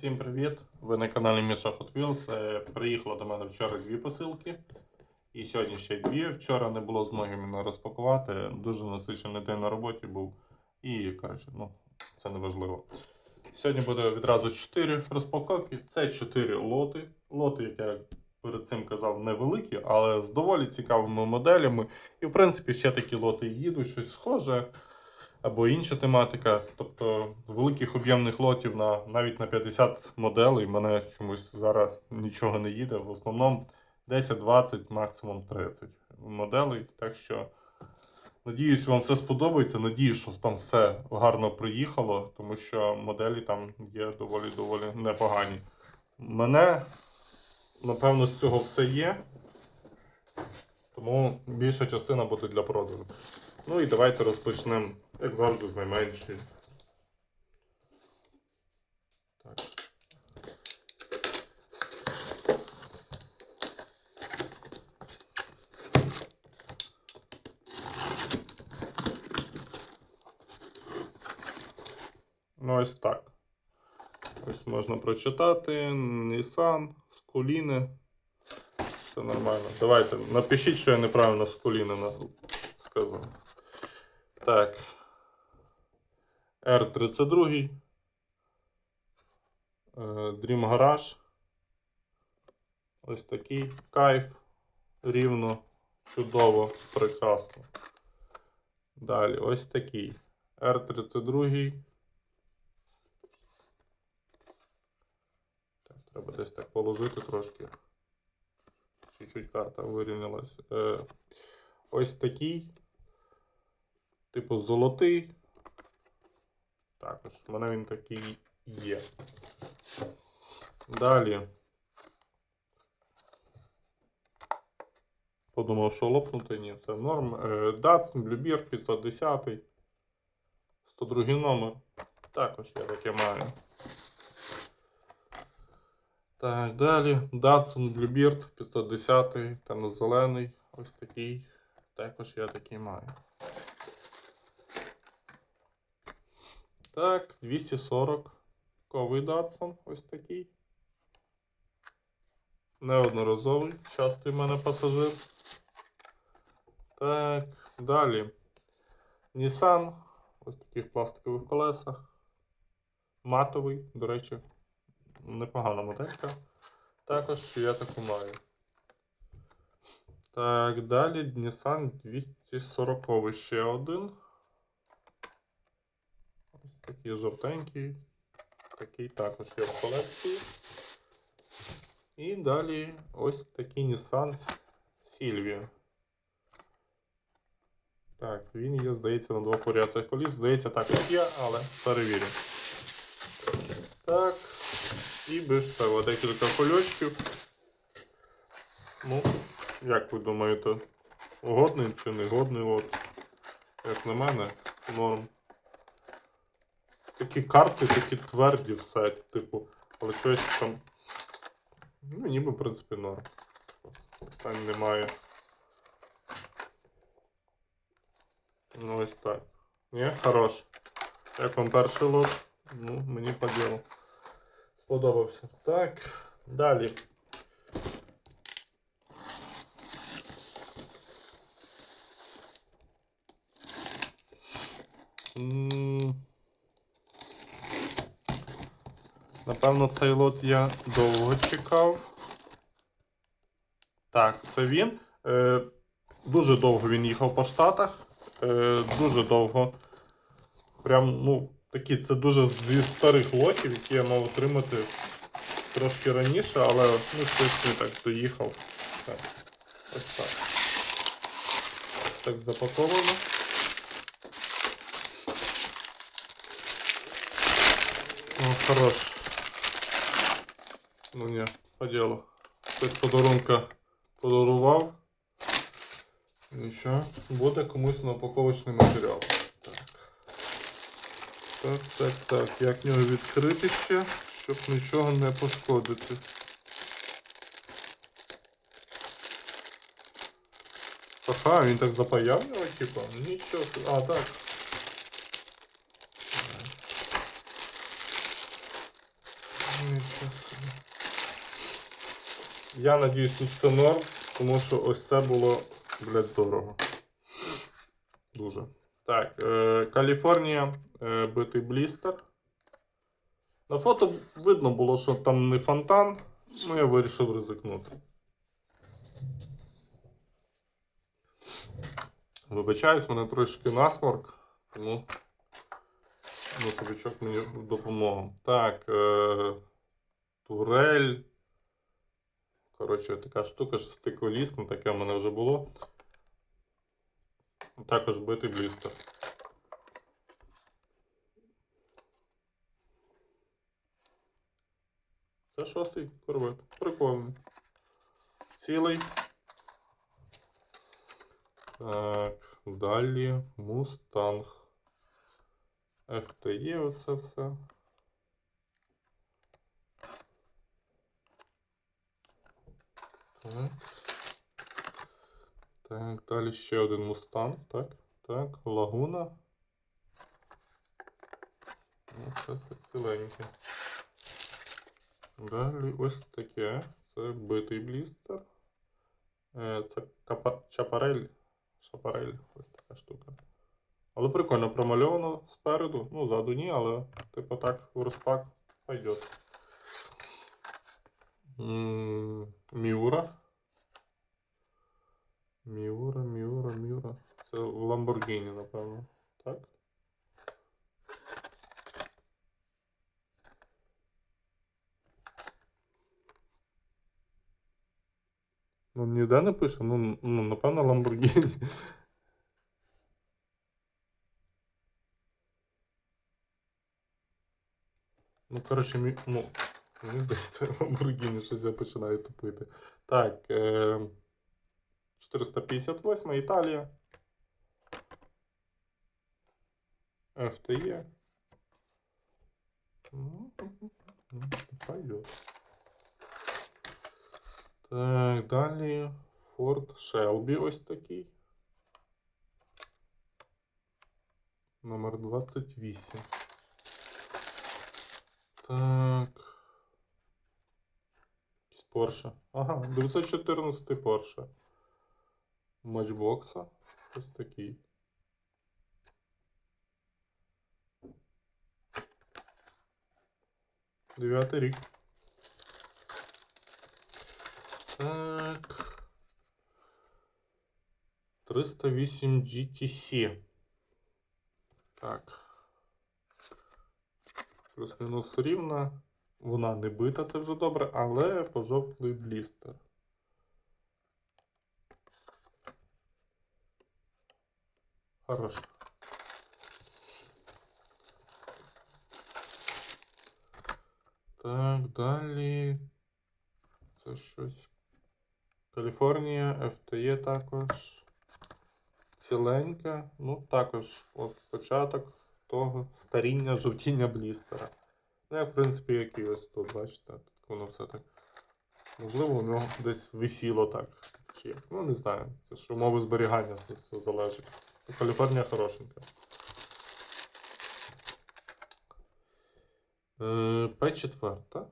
Всім привіт! Ви на каналі Міша Hot Wheels. Е, Приїхало до мене вчора дві посилки. І сьогодні ще дві. Вчора не було змоги мене розпакувати. Дуже насичений день на роботі був. І, коротше, ну, це не важливо. Сьогодні буде відразу 4 розпаковки. Це 4 лоти. Лоти, як я перед цим казав, невеликі, але з доволі цікавими моделями. І, в принципі, ще такі лоти їдуть, щось схоже або інша тематика. Тобто великих об'ємних лотів на навіть на 50 моделей мене чомусь зараз нічого не їде. В основному 10-20, максимум 30 моделей. Так що надіюсь, вам все сподобається. Надіюсь, що там все гарно приїхало, тому що моделі там є доволі доволі непогані. Мене, напевно, з цього все є. Тому більша частина буде для продажу. Ну і давайте розпочнемо, як завжди, з найменшої. Ну, ось так. Ось можна прочитати. Nissan, Скуліни. Все нормально. Давайте напишіть, що я неправильно Скуліни на- сказав. Так. R32. Е, Dream Garage. Ось такий кайф. Рівно, чудово, прекрасно. Далі ось такий. R32. Так, треба десь так положити трошки. Чуть-чуть карта вирівнялась. Е, ось такий. Типу золотий. Також в мене він такий є. Далі. Подумав, що лопнути, ні, це норм. Е, Datsun Bluebird 510. 102 номер. Також я таке маю. Так, далі. Datsun Bluebird 510, темно-зелений. Ось такий. Також я такий маю. Так, 240 ковий Datsun, ось такий. Неодноразовий, частий в мене пасажир. Так, далі. Nissan. Ось таких пластикових колесах. Матовий, до речі, непогана моделька. Також я таку маю. Так, далі Nissan 240 ще один. Такий жовтенький. Такий також є в колекції. І далі ось такий Nissan Silvia. Так, він є, здається, на двох варіаціях коліс. Здається, також є, але перевірю. Так. І без того декілька кольочків. Ну, як ви думаєте, годний чи не годний лот? Як на мене, норм. Такі карти, такі тверді все, типу, але щось там. Ну, ніби, в принципі, норм. Питань немає. Ну, ось так. Ні, хорош. Як вам перший лот? Ну, мені по ділу. Сподобався. Так, далі. М, Напевно, цей лот я довго чекав. Так, це він. Е, дуже довго він їхав по Штатах. Е, дуже довго. Прям, ну, такі, це дуже зі старих лотів, які я мав отримати трошки раніше, але ну, щось не так доїхав. Так. Ось так. Так запаковано. О, хорош. Ну ні, по ділу. Хтось подарунка подарував. Нічого, буде комусь на упаковочний матеріал. Так. Так, так, так. Як нього відкрити ще, щоб нічого не пошкодити. Ага, він так запаяв його, типа? Нічого. А, так. Нічого собі. Я надіюсь, тут це норм, тому що ось це було, блядь, дорого. Дуже. Так, е, Каліфорнія, е, битий блістер. На фото видно було, що там не фонтан, ну я вирішив ризикнути. Вибачаюсь, мене трошки насморк, тому носовичок мені в допомогу. Так, е, Коротше, така штука шестиколісна, таке в мене вже було. Також битий блістер. Це шостий корвет. Прикольний. Цілий. Так, далі Мустанг. FTE оце все. Так. Далі ще один мустанг, так, так, лагуна. Ну, це ціленьке. Далі ось таке. Це битий блістер. Е, Це капа... чапарель. Шапарель, ось така штука. Але прикольно промальовано спереду. Ну, ззаду ні, але типу так в розпак пойдет. Міура. Міура, Міура, Міура. Це Lamborghini, напевно. Так? Ну, ніде не пише, ну, ну напевно, Lamborghini. Ну, коротше, мі... ну, мені здається, Lamborghini щось я починаю тупити. Так, е... 458 Італія. FTE. Ну, пойдет. Так, далі Ford Shelby ось такий. Номер 28. Так. Porsche. Ага, 914 Porsche. Матчбокса. Ось такий. Дев'ятий рік. Так. 308 GTC. Так. Плюс-мінус рівна. Вона не бита, це вже добре, але пожовклий блістер. Хорош. Так, далі. Це щось. Каліфорнія, FTE також. Ціленька. Ну, також от початок того старіння, жовтіння блістера. Ну, як, в принципі, як і ось тут, бачите, тут воно все так. Можливо, нього десь висіло так. Чи. Ну, не знаю. Це ж умови зберігання це все залежить. Ну, Каліфорнія хорошенька. Е, П4.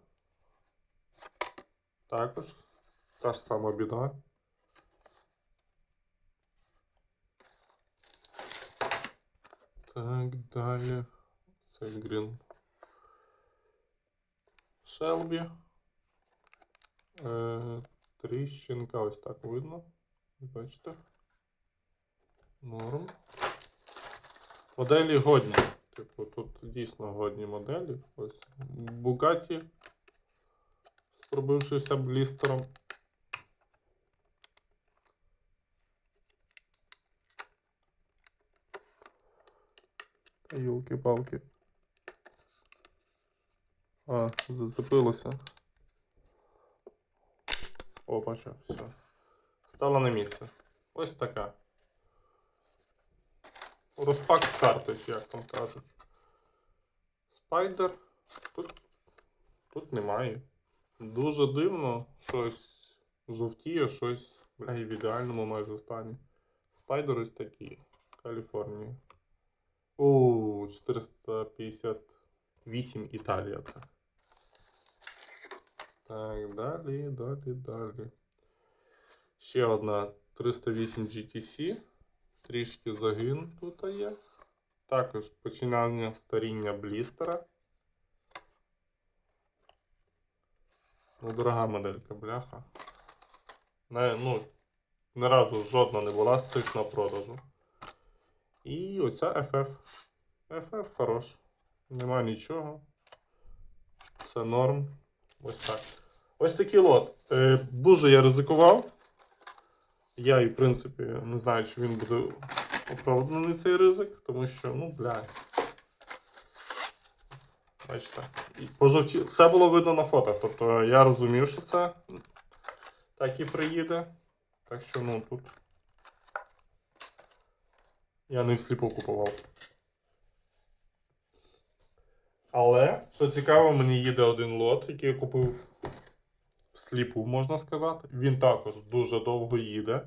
Також. Та ж сама біда. Так, далі. Це Green. Шелбі. Е, тріщинка ось так видно. Бачите? Норм. Моделі годні. Типу, тут дійсно годні моделі. Ось Bugatti з пробившимся блістером. Та Йолки-палки. А, зацепилося. О, бачу, все. Стала на місце. Ось така. Розпак з карти, чи як там кажуть. Спайдер. Тут, тут немає. Дуже дивно, щось жовтіє, щось бля, в ідеальному майже стані. Спайдер ось такі. Каліфорнія. О, 458 Італія це. Так, далі, далі, далі. Ще одна 308 GTC. Трішки загин тут є. Також починання старіння блістера. Ну, дорога моделька, бляха. Не, ну, ні разу жодна не була з цих на продажу. І оця FF. FF хорош. Нема нічого. Все норм. Ось так. Ось такий лот. Е, дуже я ризикував. Я і, в принципі, не знаю, чи він буде оправданий цей ризик, тому що, ну, бля. Бачите. І пожовті... Все було видно на фото. Тобто я розумів, що це так і приїде. Так що, ну, тут. Я не всліпу купував. Але, що цікаво, мені їде один лот, який я купив всліпу, можна сказати. Він також дуже довго їде.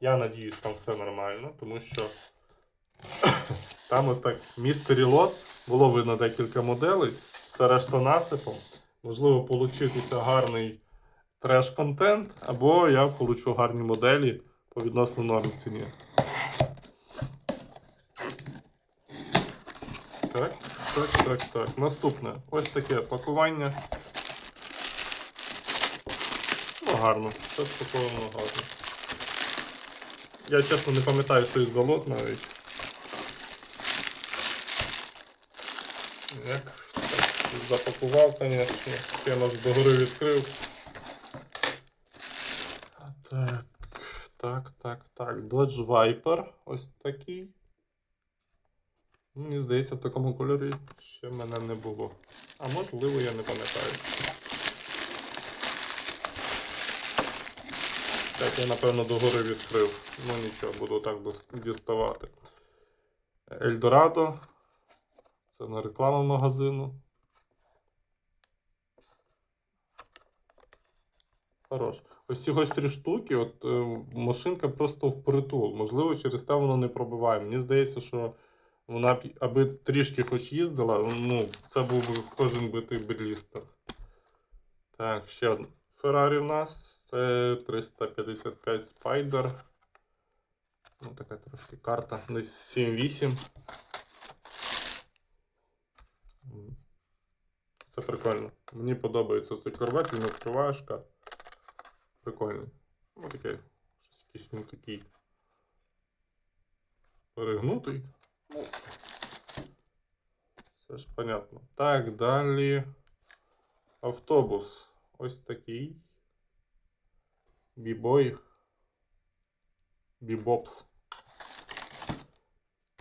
Я надіюсь, там все нормально, тому що там отак містері лот було видно декілька моделей. Все решта насипом. Можливо, получитися гарний треш-контент, або я получу гарні моделі по відносно норм ціні. Так, так, так, так. Наступне. Ось таке пакування. Ну, гарно. Все спаковано гарно. Я чесно не пам'ятаю, що із залот навіть. Як запакував, звісно. Я нас догори відкрив. Так, так, так, так. Dodge Viper. Ось такий. Мені здається, в такому кольорі ще мене не було. А можливо, я не пам'ятаю. Так, я напевно догори відкрив. Ну нічого, буду так діставати. Ельдорадо. Це на рекламу магазину. Хорош. Ось ці ось три штуки, от е, машинка просто впритул. Можливо, через те воно не пробиває. Мені здається, що вона б, аби трішки хоч їздила, ну, це був би кожен битий берлістер. Так, ще одна. Феррарі в нас. Це 355 Spider. Ну, така трошки карта. Десь 7-8. Це прикольно. Мені подобається цей корвет, він відкриваєшка. Прикольний. Ну таке. Щось якийсь він такий. Перегнутий. Ну. Це ж понятно. Так, далі. Автобус. Ось такий. Бібой. Бібопс.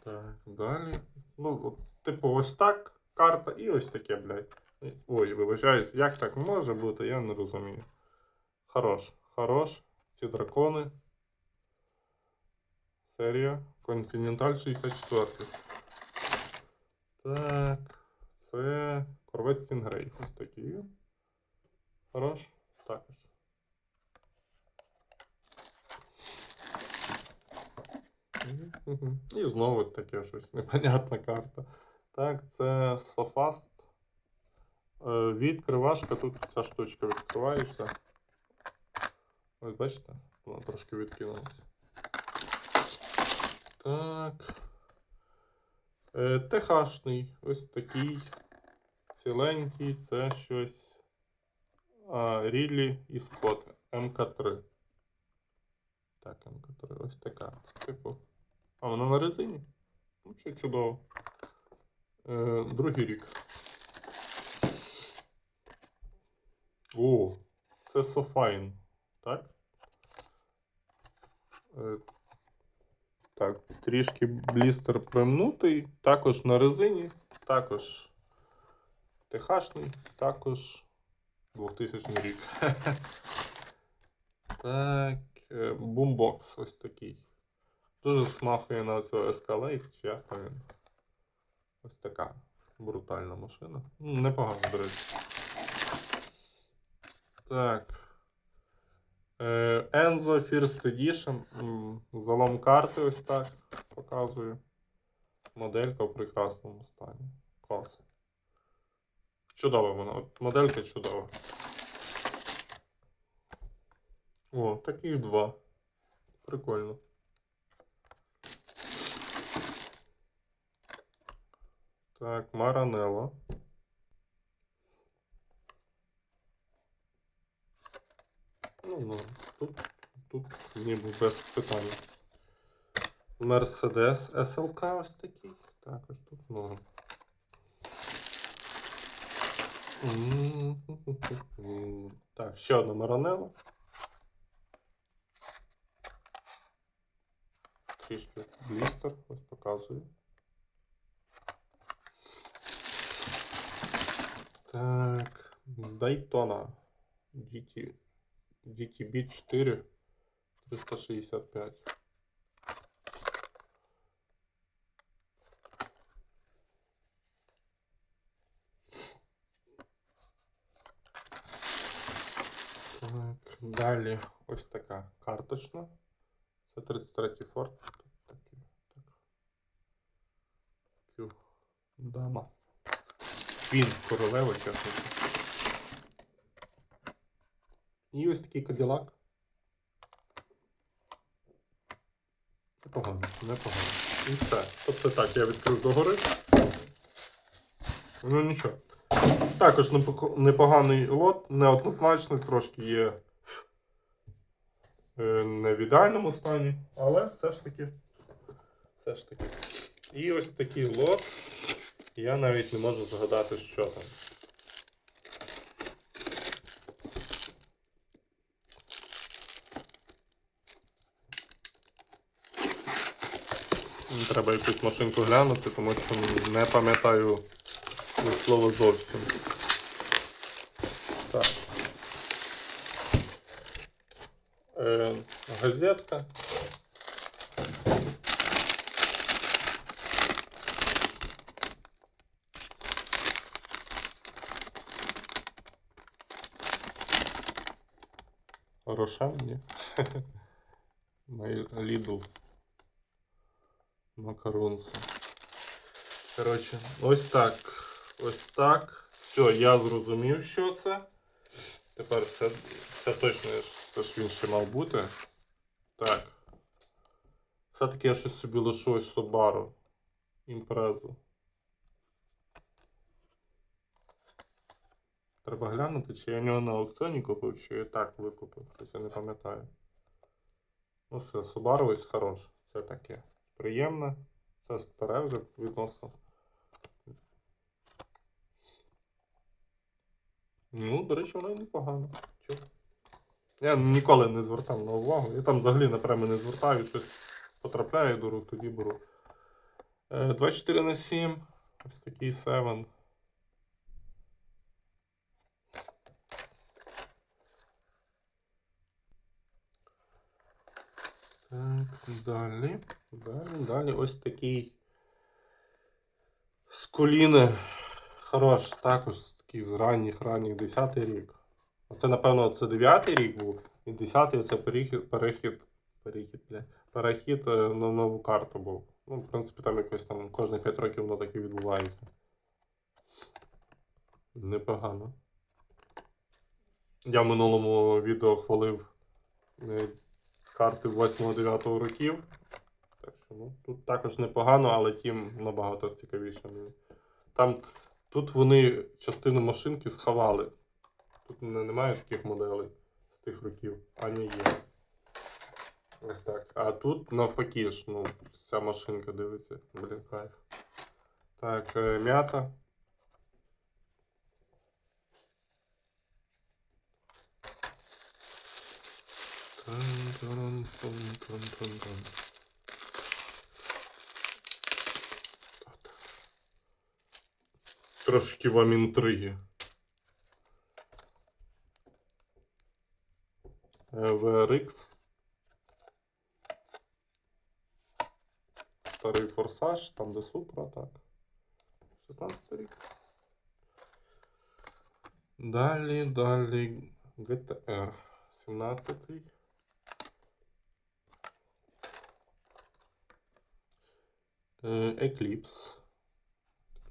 Так, далі. Ну, от, типу, ось так карта і ось таке, блядь. Ой, вибачаюсь, як так може бути, я не розумію. Хорош, хорош. Ці дракони. Серія. Континенталь 64. Так. Це корвет Стінгрей. Ось такий. Хорош. Також. І знову таке щось непонятна карта. Так, це Софаст. Е, Відкривашка, тут ця штучка відкривається. Ось бачите, вона трошки відкинулася. Так. Е, ТХшний, ось такий. Ціленький, це щось. А, Рілі і Скотт. МК3. Так, МК3, ось така. Типу. А, вона на резині? Ну, що чудово. Е, другий рік. О, це Софайн, так? Е, так, трішки блістер примнутий, також на резині, також ТХшний, також 2000 рік. Так, е, бумбокс ось такий. Дуже смахує на цю Escalade, чи як він. Ось така брутальна машина. Ну, непогано, до речі. Так. Е, Enzo First Edition. Залом карти ось так показую. Моделька в прекрасному стані. Клас. Чудова вона. Моделька чудова. О, таких два. Прикольно. Так, Маранелло. Ну, ну, тут, тут ніби без питань. Мерседес СЛК ось такий. Також тут норм. М, Так, ще одна Маранелло. Трішки блістер, ось показую. Так, Дайтона GT, GTB 4 365. Так, далі ось така карточна. Це 33 форт. Так. Кю. Дама. Він королева, чесно. І ось такий каділак. Непогано, непогано. І все. Тобто так, я відкрив догори. Ну нічого. Також непоганий лот, неоднозначний, трошки є е, не в ідеальному стані, але все ж таки. Все ж таки. І ось такий лот. Я навіть не можу згадати, що там. Треба якусь машинку глянути, тому що не пам'ятаю від слова зовсім. Так. Е, газетка. Рошен, ні? Май Лідл. Макарунси. Коротше, ось так. Ось так. Все, я зрозумів, що це. Тепер це, це точно це ж він ще мав бути. Так. Все-таки я щось собі лишу ось Subaru. Імпрезу. Треба глянути, чи я нього на аукціоні купив, чи я так викупив. Щось я не пам'ятаю. Ну все, Subaru ось хорош. Це таке. Приємне. Це старе вже відносно. Ну, до речі, воно і непогано. Я ніколи не звертав на увагу. Я там взагалі на преми не звертаю, щось потрапляє до рук, тоді беру. Е, 24 на 7. Ось такий 7. Так, далі. Далі, далі ось такий з коліни. Хорош, також такий з ранніх ранніх 10 рік. Оце, напевно, це 9 рік був. І 10-й це перехід, перехід, перехід, перехід е, на нову карту був. Ну, в принципі, там якось там кожні 5 років воно так і відбувається. Непогано. Я в минулому відео хвалив е, карти 8-9 років. Так що, ну, тут також непогано, але тім набагато цікавіше. Там, тут вони частину машинки сховали. Тут не, немає таких моделей з тих років, а не є. Ось так. А тут навпаки ж, ну, ця машинка дивиться. Блін, кайф. Так, е, м'ята. Трошки вам інтриги. Е, VRX. Старий форсаж, там де Супра, так. 16 рік. Далі, далі GTR 17. Э, Eclipse.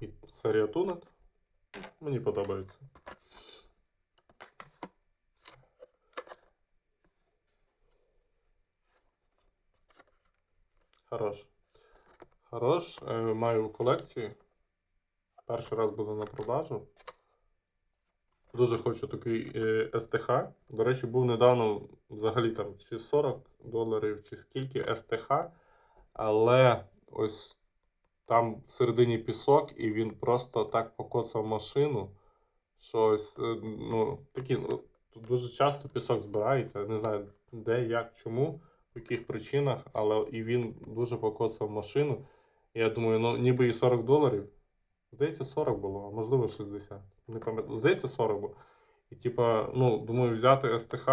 і серія Тунет. Мені подобається. Хорош. Хорош. Е, маю в колекції. Перший раз буду на продажу. Дуже хочу такий е, СТХ. До речі, був недавно взагалі там чи 40 доларів, чи скільки СТХ. Але ось там всередині пісок, і він просто так покоцав машину. Що ось, е, ну, такі, ну, тут дуже часто пісок збирається. Не знаю де, як, чому, в яких причинах, але і він дуже покоцав машину. Я думаю, ну ніби і 40 доларів. Здається, 40 було, а можливо 60. Не пам'ятаю. Здається, 40 було. І типа, ну, думаю, взяти СТХ,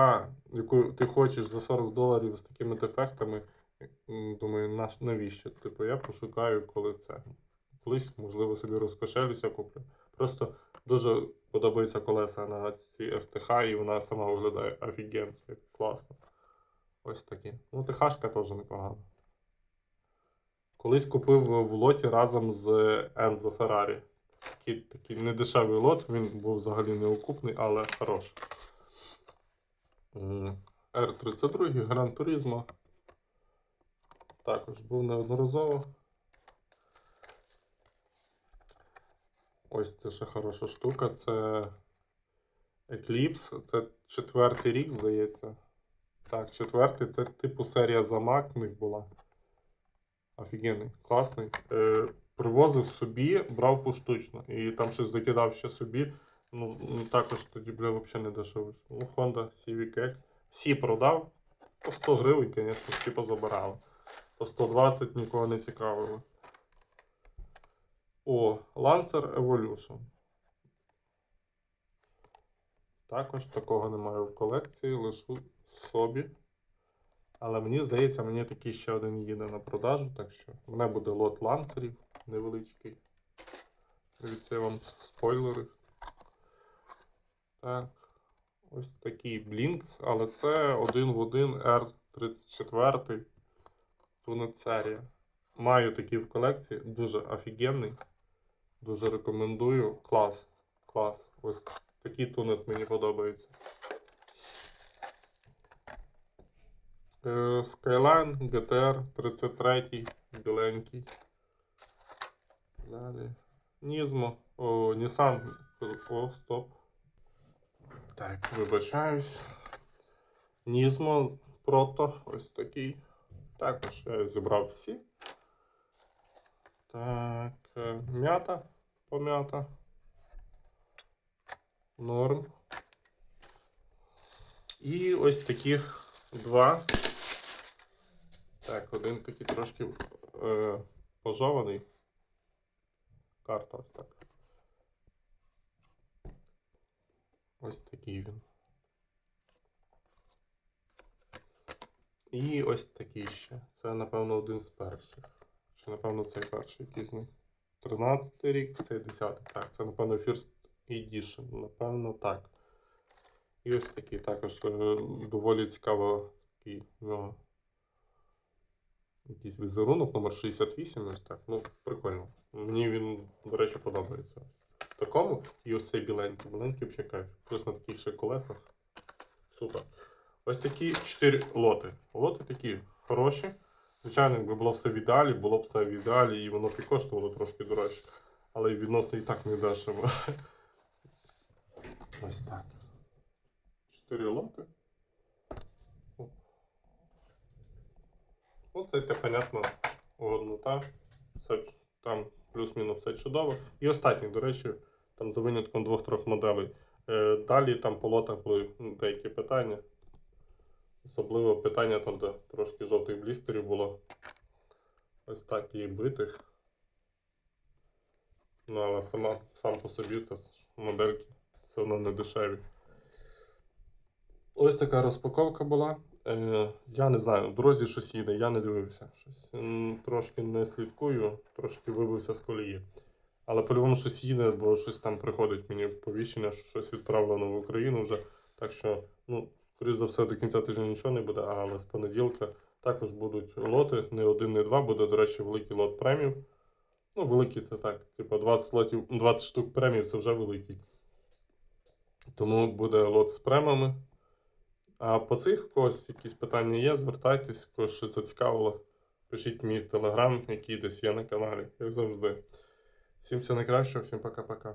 яку ти хочеш за 40 доларів з такими дефектами. Думаю, наш, навіщо? Типу, я пошукаю, коли це. Колись, можливо, собі розкошелюся, куплю. Просто дуже подобаються колеса на ці СТХ, і вона сама виглядає офігенно, класно. Ось такі. Ну, ТХшка теж непогана. Колись купив в лоті разом з Enzo Ferrari. Такий, такий недешевий лот, він був взагалі неокупний, але хороший. М, R32 Gran Turismo. Також був неодноразово. Ось це ще хороша штука. Це Eclipse. Це четвертий рік, здається. Так, четвертий. Це типу серія замак в них була. Офігенний, класний. Е, привозив собі, брав поштучно. І там щось докидав ще собі. Ну, ну, також тоді, бля, взагалі не дешево. Ну, Honda X. Всі продав. По 100 гривень, звісно, всі позабирали. По 120 нікого не цікавило. О, Lancer Evolution. Також такого немає в колекції, лишу собі. Але мені здається, мені такий ще один їде на продажу, так що в мене буде лот ланцерів невеличкий. Дивіться, вам спойлери. Так. Ось такий Blinks, але це один в один R34 Серія. Маю такий в колекції, дуже офігенний. Дуже рекомендую. Клас. Клас. Ось такий тунет мені подобається. Е, Skyline GTR 33 біленький. Далі. Нізмо. О, Nissan. О, стоп. Так, вибачаюсь. Нізмо прото. Ось такий. Також я зібрав всі. Так, е, м'ята пом'ята. Норм. І ось таких два. Так, один такий трошки е, пожований. Карта ось так. Ось такий він. І ось такий ще. Це, напевно, один з перших. Чи, напевно, цей перший який з них. 13 рік, цей 10. Так, це, напевно, First Edition. Напевно, так. І ось такий також е, доволі цікаво такий нього. Якийсь візерунок номер 68, ось так. Ну, прикольно. Мені він, до речі, подобається. В такому і ось цей біленький. Біленький кайф. Плюс на таких ще колесах. Супер. Ось такі 4 лоти. Лоти такі хороші. Звичайно, якби було все в ідеалі, було б все в ідеалі, і воно б і коштувало трошки дорожче. Але відносно і так не дешево. Ось так. 4 лоти. Ну, це, те, понятно, годнота. Все, там плюс-мінус все чудово. І останні, до речі, там за винятком двох-трьох моделей. Е, далі там по лотах були ну, деякі питання. Особливо питання там, де трошки жовтих блістерів було. Ось так і битих. Ну, але сама, сам по собі це модельки все одно не дешеві. Ось така розпаковка була. Е, я не знаю, в дорозі щось їде, я не дивився. Щось трошки не слідкую, трошки вибився з колії. Але по-любому щось їде, бо щось там приходить мені повіщення, що щось відправлено в Україну вже. Так що, ну, скоріш за все, до кінця тижня нічого не буде, але з понеділка також будуть лоти. Не один, не два. Буде, до речі, великий лот премів. Ну, великий це так. Типу 20 лотів, 20 штук премів це вже великий. Тому буде лот з премами. А по цих когось якісь питання є, звертайтесь, когось щось зацікавило. Пишіть мій телеграм, який десь є на каналі, як завжди. Всім всього найкращого, всім пока-пока.